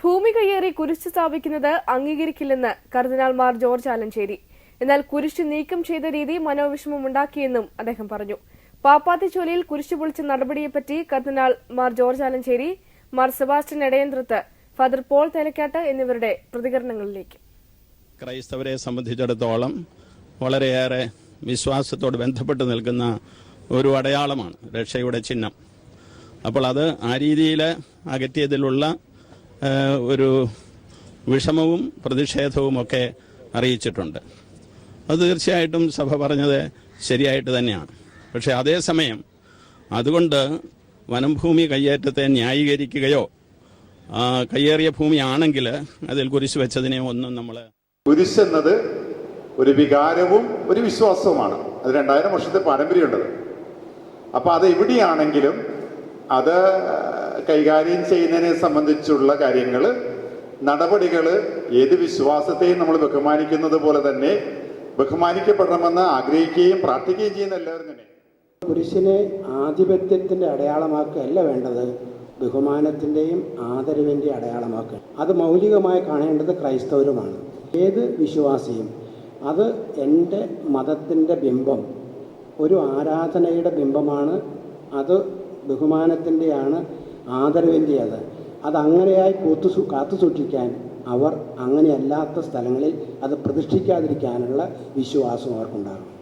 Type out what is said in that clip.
ഭൂമി കയ്യേറി കുരിശ് സ്ഥാപിക്കുന്നത് അംഗീകരിക്കില്ലെന്ന് കർദിനാൾമാർ ജോർജ് ആലഞ്ചേരി. എന്നാൽ കുരിശ് നീക്കം ചെയ്ത രീതി മനോവിഷമമുണ്ടാക്കിയെന്നും അദ്ദേഹം പറഞ്ഞു. പാപ്പാത്തി ചോലയിൽ കുരിശ് പൊളിച്ച നടപടിയെപ്പറ്റി കർദിനാൾ Mar George Alencherry Mar Sebastian Edayanthrath father Paul Thelakkat എന്നിവരുടെ പ്രതികരണങ്ങളിലേക്ക്. ക്രൈസ്തവരെ സംബന്ധിച്ചിടത്തോളം വളരെയേറെ വിശ്വാസത്തോട് ബന്ധപ്പെട്ട് നിൽക്കുന്ന ഒരു അടയാളമാണ് രക്ഷയുടെ ചിഹ്നം. അപ്പോൾ അത് ആ രീതിയിൽ അകറ്റിയതിലുള്ള ഒരു വിഷമവും പ്രതിഷേധവും ഒക്കെ അറിയിച്ചിട്ടുണ്ട്. അത് തീർച്ചയായിട്ടും സഭ പറഞ്ഞത് ശരിയായിട്ട് തന്നെയാണ്. പക്ഷെ അതേസമയം അതുകൊണ്ട് വനംഭൂമി കയ്യേറ്റത്തെ ന്യായീകരിക്കുകയോ കയ്യേറിയ ഭൂമിയാണെങ്കിൽ അതിൽ കുരിശ് വെച്ചതിനെ ഒന്നും നമ്മൾ കുരിശ് എന്നത് ഒരു വികാരവും ഒരു വിശ്വാസവുമാണ്. അത് രണ്ടായിരം വർഷത്തെ പാരമ്പര്യമുണ്ടത്. അപ്പൊ അത് എവിടെയാണെങ്കിലും അത് കൈകാര്യം ചെയ്യുന്നതിനെ സംബന്ധിച്ചുള്ള കാര്യങ്ങൾ നടപടികൾ ഏത് വിശ്വാസത്തെയും നമ്മൾ ബഹുമാനിക്കുന്നത് പോലെ തന്നെ ബഹുമാനിക്കപ്പെടണമെന്ന് ആഗ്രഹിക്കുകയും പ്രാർത്ഥിക്കുകയും ചെയ്യുന്ന എല്ലാവരും തന്നെ. പുരുഷനെ ആധിപത്യത്തിന്റെ അടയാളമാക്കുകയല്ല വേണ്ടത് ബഹുമാനത്തിന്റെയും ആദരവിന്റെയും അടയാളമാക്കുക. അത് മൗലികമായി കാണേണ്ടത് ക്രൈസ്തവരുമാണ്. ഏത് വിശ്വാസിയും അത് എന്റെ മതത്തിന്റെ ബിംബം ഒരു ആരാധനയുടെ ബിംബമാണ് അത് ബഹുമാനത്തിന്റെയാണ് ആദരവിന്റെ അത്. അതങ്ങനെയായി കൂത്തു കാത്തു സൂക്ഷിക്കാൻ അവർ അങ്ങനെയല്ലാത്ത സ്ഥലങ്ങളിൽ അത് പ്രതിഷ്ഠിക്കാതിരിക്കാനുള്ള വിശ്വാസം അവർക്കുണ്ടാകും.